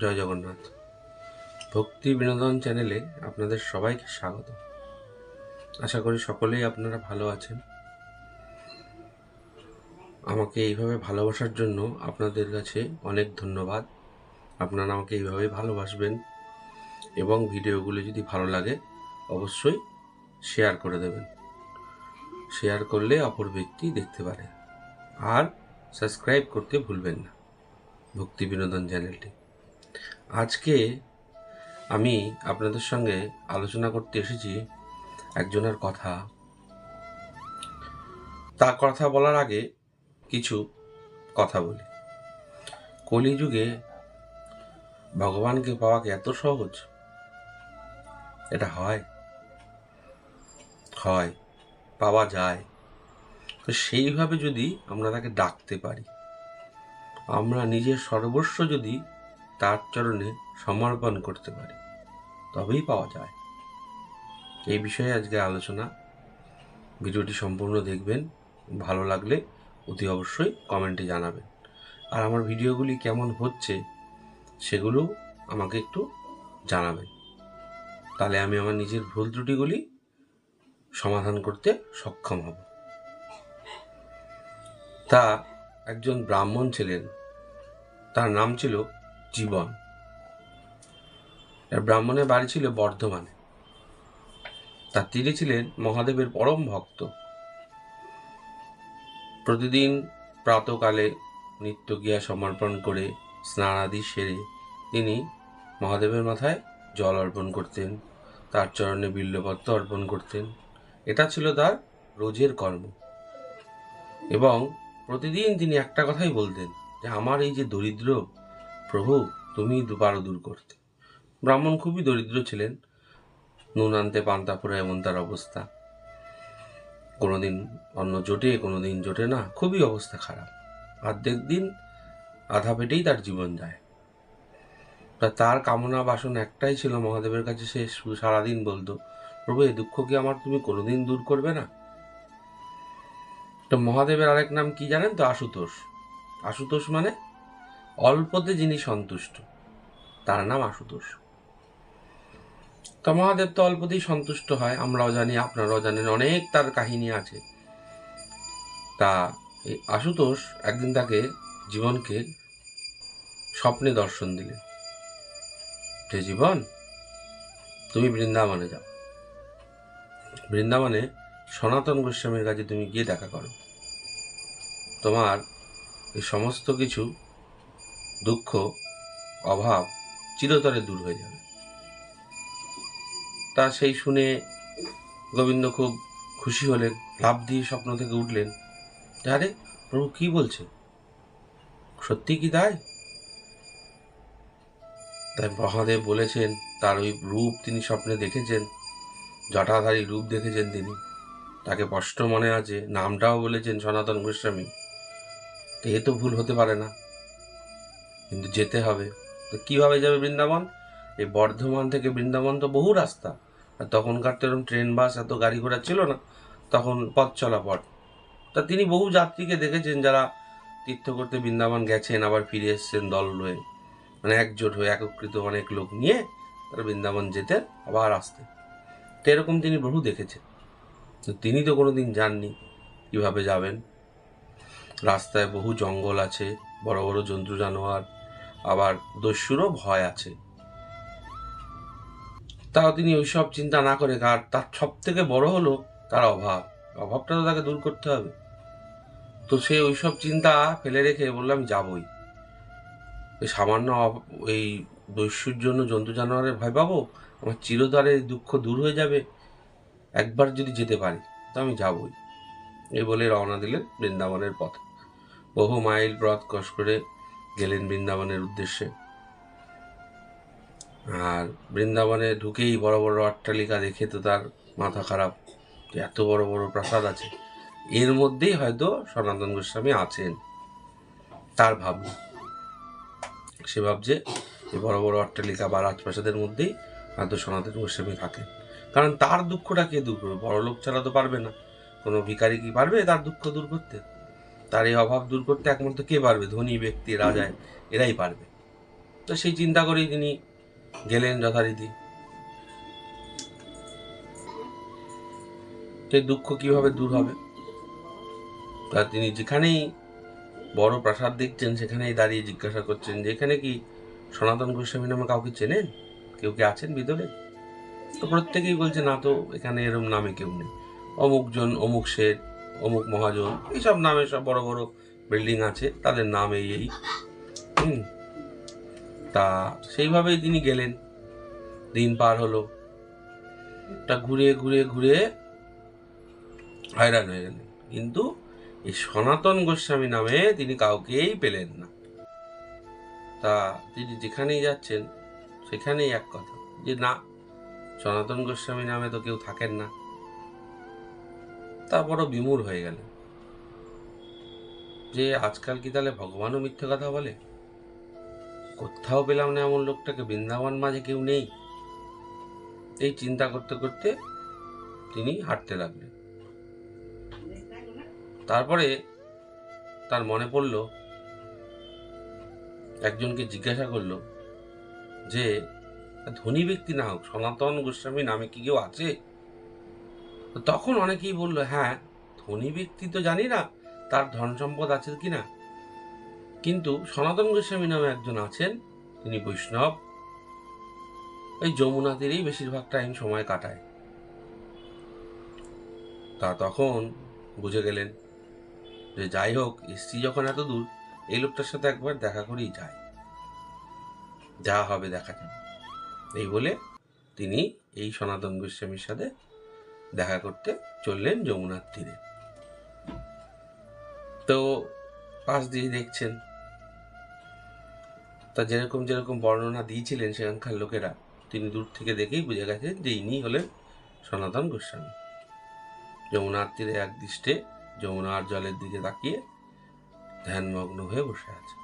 জয় জগন্নাথ। ভক্তি বিনোদন চ্যানেলে আপনাদের সবাইকে স্বাগত। আশা করি সকলেই আপনারা ভালো আছেন। আমাকে এইভাবে ভালোবাসার জন্য আপনাদের কাছে অনেক ধন্যবাদ। আপনারা আমাকে এইভাবে ভালোবাসবেন এবং ভিডিওগুলো যদি ভালো লাগে, অবশ্যই শেয়ার করে দেবেন। শেয়ার করলে অপর ব্যক্তি দেখতে পারে। আর সাবস্ক্রাইব করতে ভুলবেন না। ভক্তি বিনোদন চ্যানেলটি। আজকে আমি আপনাদের সঙ্গে আলোচনা করতে এসেছি একজনের কথা। তার কথা বলার আগে কিছু কথা বলি। কলিযুগে ভগবানকে পাওয়া এত সহজ? এটা হয়? হয়, পাওয়া যায়। তো সেইভাবে যদি আমরা তাকে ডাকতে পারি, আমরা নিজের সর্বস্ব যদি তার চরণে সমর্পণ করতে পারি। তবেই পাওয়া যায়। এই বিষয়ে আজকে আলোচনা। ভিডিওটি সম্পূর্ণ দেখবেন। ভালো লাগলে অতি অবশ্যই কমেন্টে জানাবেন। আর আমার ভিডিওগুলি কেমন হচ্ছে সেগুলো আমাকে একটু জানাবেন। তাহলে আমি আমার নিজের ভুল ত্রুটিগুলি সমাধান করতে সক্ষম হব। তা একজন ব্রাহ্মণ ছিলেন। তার নাম ছিল জীবন। ব্রাহ্মণের বাড়ি ছিল বর্ধমানে। তার তিনি ছিলেন মহাদেবের পরম ভক্ত। প্রতিদিন প্রাতকালে নিত্য গিয়া সমর্পণ করে, স্নানাদি সেরে তিনি মহাদেবের মাথায় জল অর্পণ করতেন, তার চরণে বিল্লপত্র অর্পণ করতেন। এটা ছিল তার রোজের কর্ম। এবং প্রতিদিন তিনি একটা কথাই বলতেন যে, আমার এই যে দরিদ্র প্রভু তুমি দুপারো দূর করতে। ব্রাহ্মণ খুবই দরিদ্র ছিলেন। নুন আনতে পান্তা পুরো এমন তার অবস্থা। কোনোদিন অন্ন জোটে, কোনোদিন জোটে না, খুবই অবস্থা খারাপ। অর্ধেক দিন আধা পেটেই তার জীবন যায়। তা তার কামনা বাসন একটাই ছিল মহাদেবের কাছে সে সারাদিন বলতো, প্রভু এই দুঃখ কি আমার তুমি কোনোদিন দূর করবে না? তো মহাদেবের আরেক নাম কি জানেন তো? আশুতোষ। আশুতোষ মানে অল্পতে যিনি সন্তুষ্ট, তার নাম আশুতোষ। তো মহাদেব তো অল্পতেই সন্তুষ্ট হয়, আমরাও জানি, আপনারাও জানেন, অনেক তার কাহিনী আছে। তা এই আশুতোষ একদিন তাকে জীবনকে স্বপ্নে দর্শন দিলেন। যে জীবন, তুমি বৃন্দাবনে যাও। বৃন্দাবনে সনাতন গোস্বামীর কাছে তুমি গিয়ে দেখা করো। তোমার এই সমস্ত কিছু দুঃখ, অভাব চিরতরে দূর হয়ে যাবে। তা সেই শুনে গোবিন্দ খুব খুশি হলেন, লাভ দিয়ে স্বপ্ন থেকে উঠলেন। আরে প্রভু কি বলছে? সত্যি কি তাই? তাই মহাদেব বলেছেন, তার ওই রূপ তিনি স্বপ্নে দেখেছেন, জটাধারী রূপ দেখেছেন তিনি। তাকে স্পষ্ট মনে আছে, নামটাও বলেছেন সনাতন গোস্বামী। তো এ তো ভুল হতে পারে না। কিন্তু যেতে হবে। তো কীভাবে যাবে বৃন্দাবন? এই বর্ধমান থেকে বৃন্দাবন তো বহু রাস্তা। আর তখনকার তো এরকম ট্রেন, বাস এত গাড়ি ঘোড়া ছিল না, তখন পথ চলা পথ। তা তিনি বহু যাত্রীকে দেখেছেন যারা তীর্থ করতে বৃন্দাবন গেছেন, আবার ফিরে এসছেন দল হয়ে মানে একজোট হয়ে, একত্রিত অনেক লোক নিয়ে তারা বৃন্দাবন যেতেন আবার আসতে। তো এরকম তিনি বহু দেখেছেন। তো তিনি তো কোনো দিন যাননি। কীভাবে যাবেন? রাস্তায় বহু জঙ্গল আছে। বড় বড় জন্তু জানোয়ার, আবার দস্যুরও ভয় আছে। তাও তিনি ওইসব চিন্তা না করে আর তার সব থেকে বড় হলো তার অভাব। অভাবটা তো তাকে দূর করতে হবে। তো সে ওইসব চিন্তা ফেলে রেখে বললাম, যাবই। এই সামান্য এই দস্যুর জন্য জন্তু জানোয়ারের ভয় পাবো? আমার চিরতরে দুঃখ দূর হয়ে যাবে। একবার যদি যেতে পারি, তো আমি যাবই। এই বলে রওনা দিলেন বৃন্দাবনের পথে। বহু মাইল পথ কষ করে গেলেন বৃন্দাবনের উদ্দেশ্যে। আর বৃন্দাবনে ঢুকেই বড় বড় অট্টালিকা দেখে তো তার মাথা খারাপ যে এত বড় বড় প্রাসাদ আছে। এর মধ্যেই হয়তো সনাতন গোস্বামী আছেন, তার ভাবনা। সে ভাবছে এই বড় বড় অট্টালিকা বা রাজপ্রাসাদের মধ্যেই হয়তো সনাতন গোস্বামী থাকেন। কারণ তার দুঃখটা কে দূর করবে? বড় লোক ছাড়া তো পারবে না। কোনো ভিখারি কি পারবে তার দুঃখ দূর করতে? তার এই অভাব দূর করতে একমাত্র কে পারবে? ধনী ব্যক্তি রাজায় এরাই পারবে। তো সেই চিন্তা করেই তিনি গেলেন যথারীতি। সেই দুঃখ কীভাবে দূর হবে? তা তিনি যেখানেই বড় প্রাসাদ দেখছেন, সেখানেই দাঁড়িয়ে জিজ্ঞাসা করছেন যে এখানে কি সনাতন গোস্বামী নামে কাউকে চেনেন? কেউ কি আছেন ভিতরে? তো প্রত্যেকেই বলছে, না তো, এখানে এরম নামে কেউ নেই। অমুকজন, অমুক শেঠ অমুক মহাজন, এইসব নামে সব বড় বড় বিল্ডিং আছে, তাদের নাম এই এই। হুম। তা সেইভাবেই তিনি গেলেন। দিন পার হলো। তা ঘুরে ঘুরে ঘুরে হয়রান হয়ে গেলেন। কিন্তু এই সনাতন গোস্বামী নামে তিনি কাউকেই পেলেন না। তা তিনি যেখানেই যাচ্ছেন, সেখানেই এক কথা, যে না, সনাতন গোস্বামী নামে তো কেউ থাকেন না। তা বড় বিমূর হয়ে গেলেন যে আজকাল কি তাহলে ভগবানও মিথ্যে কথা বলে? কোথাও পেলাম না এমন লোকটাকে, বৃন্দাবন মাঝে কেউ নেই। এই চিন্তা করতে করতে তিনি হাঁটতে লাগলেন। তারপরে তার মনে পড়ল, একজনকে জিজ্ঞাসা করল যে, ধনী ব্যক্তি না হোক, সনাতন গোস্বামী নামে কি কেউ আছে? তখন অনেকেই বলল হ্যাঁ ধনী ব্যক্তি তো জানি না তার ধন সম্পদ আছে কি না কিন্তু সনাতন গোস্বামী নামে একজন আছেন, তিনি বৈষ্ণব। এই যমুনা তীরেই বেশিরভাগ টাইম সময় কাটায়। তা তখন বুঝে গেলেন যে যাই হোক এসছি যখন এত দূর, এই লোকটার সাথে একবার দেখা করেই যায়। যা হবে দেখা যাবে। এই বলে তিনি এই সনাতন গোস্বামীর সাথে দেখা করতে চললেন যমুনার তীরে। তো পাশ দিয়ে দেখছেন, তা যেরকম যেরকম বর্ণনা দিয়েছিলেন সেখানকার লোকেরা, তিনি দূর থেকে দেখেই বুঝে গেছেন যে ইনি হলেন সনাতন গোস্বামী। যমুনার তীরে এক দৃষ্টে যমুনার জলের দিকে তাকিয়ে ধ্যানমগ্ন হয়ে বসে আছে।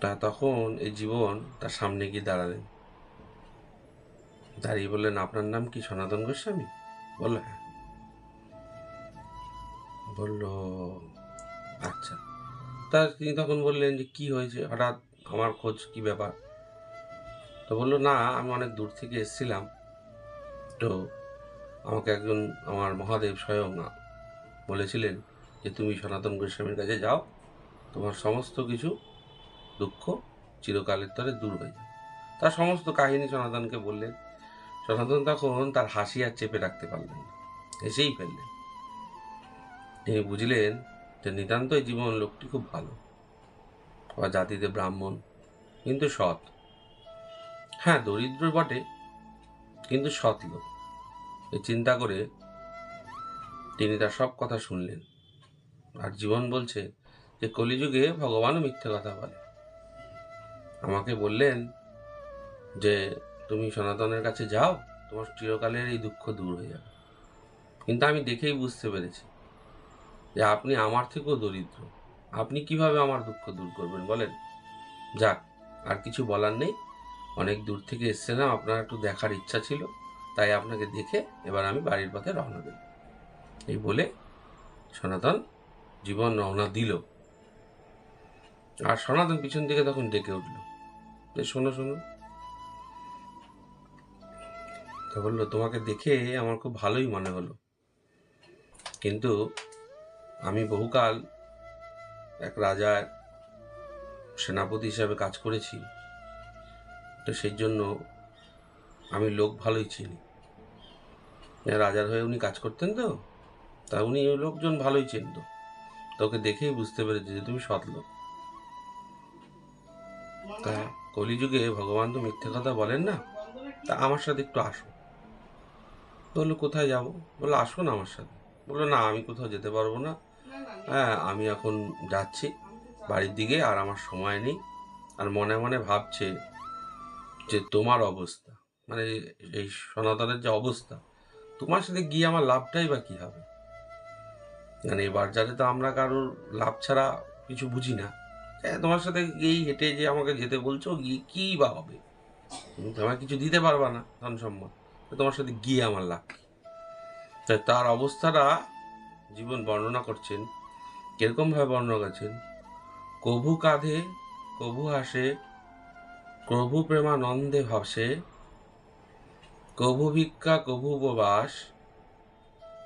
তা তখন এই জীবন তার সামনে গিয়ে দাঁড়ালেন। দাঁড়িয়ে বললেন, আপনার নাম কি সনাতন গোস্বামী? বলল হ্যাঁ। বলল আচ্ছা। তা তিনি তখন বললেন যে, কি হয়েছে? হঠাৎ আমার খোঁজ কি ব্যাপার? তো বলল, না, আমি অনেক দূর থেকে এসেছিলাম। তো আমাকে একজন আমার মহাদেব স্বয়ং বলেছিলেন যে, তুমি সনাতন গোস্বামীর কাছে যাও, তোমার সমস্ত কিছু দুঃখ চিরকালের তরে দূর হয়ে যাবে। তার সমস্ত কাহিনী সনাতনকে বললেন। সনাতন তখন তার হাসি আর চেপে রাখতে পারলেন না। হেসেই ফেললেন। তিনি বুঝলেন যে নিতান্তই জীবন লোকটি খুব ভালো। বা জাতিতে ব্রাহ্মণ, কিন্তু সৎ। হ্যাঁ দরিদ্র বটে, কিন্তু সৎ লোক এই চিন্তা করে তিনি তার সব কথা শুনলেন আর জীবন বলছে যে কলিযুগে ভগবানও মিথ্যে কথা বলে। আমাকে বললেন যে তুমি সনাতনের কাছে যাও, তোমার চিরকালের এই দুঃখ দূর হয়ে যাবে। কিন্তু আমি দেখেই বুঝতে পেরেছি যে আপনি আমার থেকেও দরিদ্র। আপনি কীভাবে আমার দুঃখ দূর করবেন বলেন? যাক, আর কিছু বলার নেই। অনেক দূর থেকে এসছিলাম, আপনার একটু দেখার ইচ্ছা ছিল, তাই আপনাকে দেখে এবার আমি বাড়ির পথে রওনা দিই এই বলে সনাতন জীবন রওনা দিল। আর সনাতন পিছন থেকে তখন ডেকে উঠল। শোনো শোনো। তো বলল, তোমাকে দেখে আমার খুব ভালোই মনে হলো। কিন্তু আমি বহুকাল এক রাজার সেনাপতি হিসাবে কাজ করেছি। তো সেই জন্য আমি লোক ভালোই চিনি। রাজার হয়ে উনি কাজ করতেন তো? তা উনি লোকজন ভালোই চিনত। তোকে দেখেই বুঝতে পেরেছি যে তুমি সৎ লোক। তা কলিযুগে ভগবান তো মিথ্যে কথা বলেন না। তা আমার সাথে একটু আসো বলল কোথায় যাব? বলল আসুন আমার সাথে। বলল না আমি কোথাও যেতে পারব না। হ্যাঁ আমি এখন যাচ্ছি বাড়ির দিকে আর আমার সময় নেই। আর মনে মনে ভাবছে যে তোমার অবস্থা মানে এই সনাতনের যে অবস্থা তোমার সাথে গিয়ে আমার লাভটাই বা কী হবে? মানে এবার যাতে তো আমরা কারোর লাভ ছাড়া কিছু বুঝি না। হ্যাঁ, তোমার সাথে গিয়েই হেঁটে যে আমাকে যেতে বলছো গিয়ে কী বা হবে? তুমি তো আমাকে কিছু দিতে পারবা না ধন তোমার সাথে গিয়ে আমার লাভ তাই তার অবস্থাটা জীবন বর্ণনা করছেন। কীরকমভাবে বর্ণনা করছেন? কভু কাঁধে, কভু হাসে প্রভু প্রেমানন্দে ভাসে, কভু ভিক্ষা, কভু উপবাস,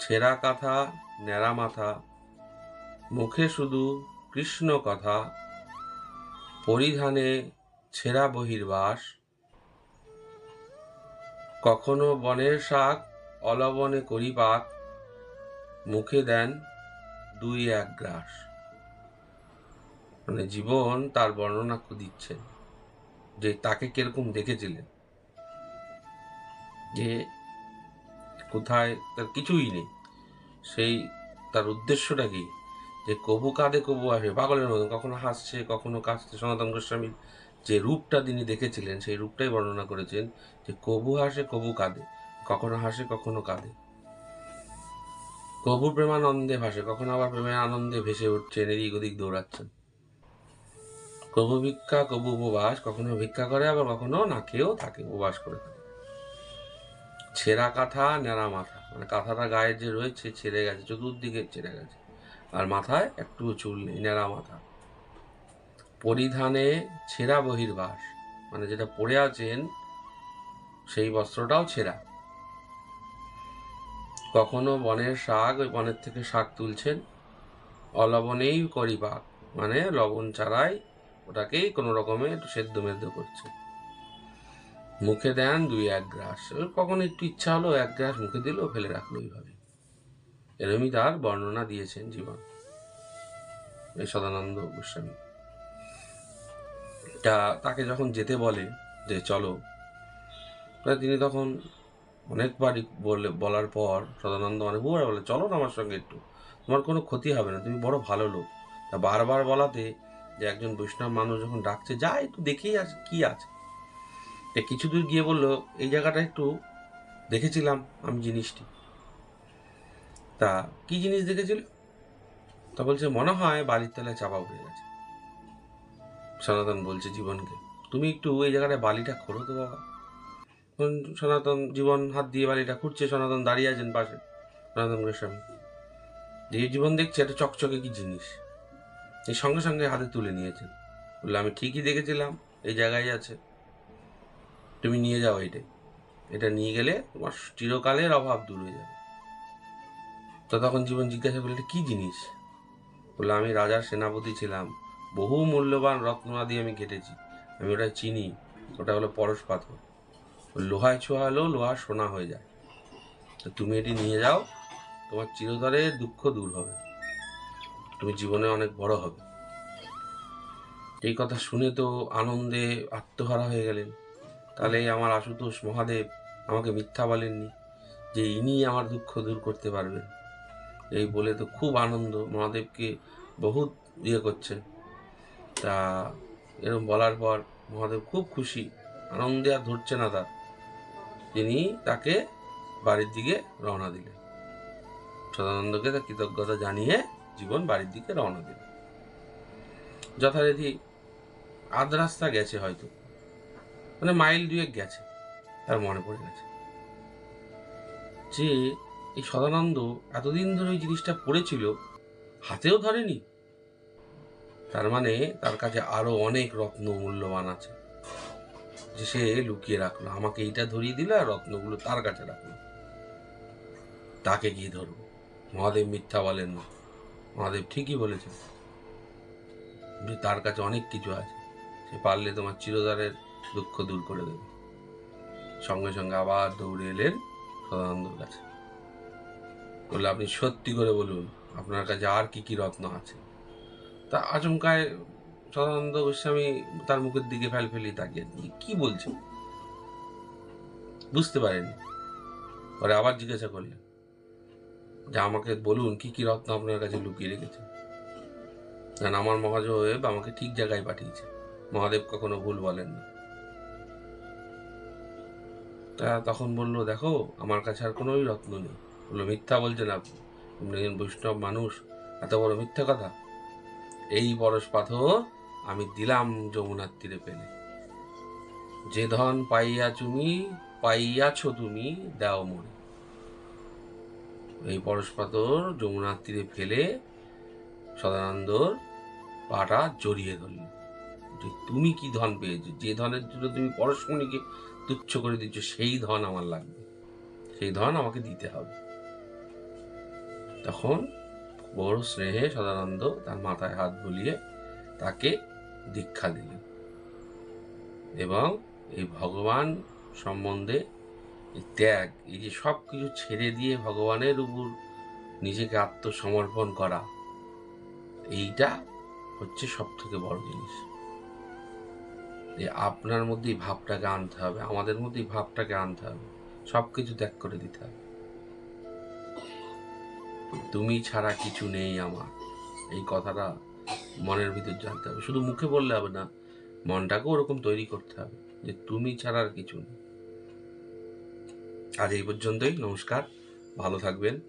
ছেঁড়া কাঁথা, ন্যাড়া মাথা, মুখে শুধু কৃষ্ণ কথা, পরিধানে ছেঁড়া বহির্বাস কখনো বনের শাক অলবনে করি পাক মুখে দেন দুই এক গ্রাস। মানে জীবন তার বর্ণনা দিচ্ছেন যে তাকে কীরকম দেখেছিলেন। যে কোথায় তার কিছুই নেই। সেই তার উদ্দেশ্যটা কি? যে কবু কাঁদে কবু আসে, পাগলের মতন, কখনো হাসছে, কখনো কাঁদছে, সনাতন গোস্বামীর যে রূপটা তিনি দেখেছিলেন, সেই রূপটাই বর্ণনা করেছেন যে কবু হাসে কবু কাঁদে, কখনো হাসে কখনো কাঁদে। কবু প্রেমানন্দে ভাসে, কখনো আবার প্রেমের আনন্দে ভেসে উঠছেন এদিক ওদিক দৌড়াচ্ছেন। কবু ভিক্ষা, কবু উপবাস, কখনো ভিক্ষা করে, আবার কখনো না খেয়েও থাকে উপবাস করে থাকে। ছেঁড়া কাঁথা, ন্যাড়া মাথা মানে কাঁথাটা গায়ের যে রয়েছে, ছেড়ে গেছে, চতুর্দিকে ছেড়ে গেছে। আর মাথায় একটু চুল নেই, ন্যাড়া মাথা। পরিধানে ছেঁড়া বহির্বাস মানে যেটা পরে আছেন, সেই বস্ত্রটাও ছেঁড়া। কখনো বনের শাক ওই বনের থেকে শাক তুলছেন অলবনেই করি পাক মানে লবণ ছাড়াই ওটাকেই কোনো রকমে একটু সেদ্ধ মেদ্ধ করছে মুখে দেন দুই এক গ্রাস, কখনো একটু ইচ্ছা হলো এক গ্রাস মুখে দিল ফেলে রাখল এইভাবে। এরমই তার বর্ণনা দিয়েছেন জীবন। এই সদানন্দ গোস্বামী। তা তাকে যখন যেতে বলে যে চলো তিনি তখন অনেকবারই বলে, বলার পর সদানন্দ অনেকবার বলে, চলো না আমার সঙ্গে একটু, তোমার কোনো ক্ষতি হবে না, তুমি বড় ভালো লোক। তা বারবার বলাতে যে একজন বৈষ্ণব মানুষ যখন ডাকছে যা একটু দেখেই আছে কি আছে? তা কিছু দূর গিয়ে বলল, এই জায়গাটা একটু দেখেছিলাম আমি জিনিসটি। তা কি জিনিস দেখেছিল? তা বলছে, মনে হয় বালির তলায় চাপা পড়ে গেছে। সনাতন বলছে জীবনকে। তুমি একটু এই জায়গাটায় বালিটা খোলো তো বাবা। সনাতন জীবন হাত দিয়ে বালিটা খুঁড়ছে, সনাতন দাঁড়িয়ে আছেন পাশে, সনাতন গোস্বামী। যে জীবন দেখছে, একটা চকচকে কি জিনিস? এই সঙ্গে সঙ্গে হাতে তুলে নিয়েছেন। বলল, আমি ঠিকই দেখেছিলাম, এই জায়গায় আছে। তুমি নিয়ে যাও এটাই এটা নিয়ে গেলে তোমার চিরকালের অভাব দূর হয়ে যাবে। তো তখন জীবন জিজ্ঞাসা করলে কি জিনিস? বলল, আমি রাজার সেনাপতি ছিলাম। বহু মূল্যবান রত্নাদি আমি কেটেছি। আমি ওটা চিনি, ওটা হলো পরশ পাথর। লোহায় ছোঁয়া হলেও লোহা সোনা হয়ে যায়। তো তুমি এটি নিয়ে যাও, তোমার চিরতরে দুঃখ দূর হবে। তুমি জীবনে অনেক বড় হবে। এই কথা শুনে তো আনন্দে আত্মহারা হয়ে গেলেন। তাহলে আমার আশুতোষ মহাদেব আমাকে মিথ্যা বলেননি যে ইনি আমার দুঃখ দূর করতে পারবেন। এই বলে তো খুব আনন্দ মহাদেবকে বহুত ইয়ে করছেন। তা এরকম বলার পর মহাদেব খুব খুশি, আনন্দে আর ধরছে না তার। তিনি তাকে বাড়ির দিকে রওনা দিলেন। সদানন্দকে তার কৃতজ্ঞতা জানিয়ে জীবন বাড়ির দিকে রওনা দিল যথারীতি আধ রাস্তা গেছে হয়তো। মানে মাইল দুয়েক গেছে, তার মনে পড়ে গেছে। যে এই সদানন্দ এতদিন ধরে ওই জিনিসটা পড়েছিল, হাতেও ধরেনি তার মানে তার কাছে আরও অনেক রত্ন মূল্যবান আছে। যে সে লুকিয়ে রাখল, আমাকে এইটা ধরিয়ে দিল আর রত্নগুলো তার কাছে রাখল। তাকে গিয়ে ধরবো মহাদেব মিথ্যা বলেন না। মহাদেব ঠিকই বলেছেন। যে তার কাছে অনেক কিছু আছে। সে পারলে তোমার চিরদারের দুঃখ দূর করে দেবে। সঙ্গে সঙ্গে আবার দৌড়ে এলেন সদানন্দর কাছে। বললে, আপনি সত্যি করে বলুন, আপনার কাছে আর কি কি রত্ন আছে? তা আচমকায় সদানন্দ গোস্বামী তার মুখের দিকে ফেল ফেলি তাকিয়ে কি বলছে বুঝতে পারেনি পরে আবার জিজ্ঞাসা করলেন, যে আমাকে বলুন কি কি রত্ন আপনার কাছে লুকিয়ে রেখেছে কারণ আমার মহাদেব আমাকে ঠিক জায়গায় পাঠিয়েছে মহাদেব কখনো ভুল বলেন না। তা তখন বলল, দেখো, আমার কাছে আর কোনোই রত্ন নেই। বলল, মিথ্যা বলছেন আপনি। আপনি একজন বৈষ্ণব মানুষ, এত বড় মিথ্যা কথা। এই পরশ পাথর আমি দিলাম যমুনার তীরে পেলে। যে ধন পাইয়া তুমি, পাইয়াছ তুমি, দাও মরে এই পরশ পাথর যমুনার তীরে ফেলে সদানন্দর পাটা জড়িয়ে ধরল। যে তুমি কি ধন পেয়েছ? যে ধনের জন্য তুমি পরশমণিকে তুচ্ছ করে দিচ্ছ, সেই ধন আমার লাগবে। সেই ধন আমাকে দিতে হবে। তখন বড় স্নেহে সদানন্দ তার মাথায় হাত বুলিয়ে তাকে দীক্ষা দিলেন। এবং এই ভগবান সম্বন্ধে এই ত্যাগ, এই যে সব কিছু ছেড়ে দিয়ে ভগবানের উপর নিজেকে আত্মসমর্পণ করা, এইটা হচ্ছে সব থেকে বড় জিনিস। যে আপনার মধ্যেই ভাবটাকে আনতে হবে, আমাদের মধ্যেই ভাবটাকে আনতে হবে সব কিছু ত্যাগ করে দিতে হবে। তুমি ছাড়া কিছু নেই আমার। এই কথাটা মনের ভিতর জানতে হবে। শুধু মুখে বললে হবে না, মনটাকেও ওরকম তৈরি করতে হবে যে তুমি ছাড়ার কিছু নেই। আজ এই পর্যন্তই, নমস্কার, ভালো থাকবেন।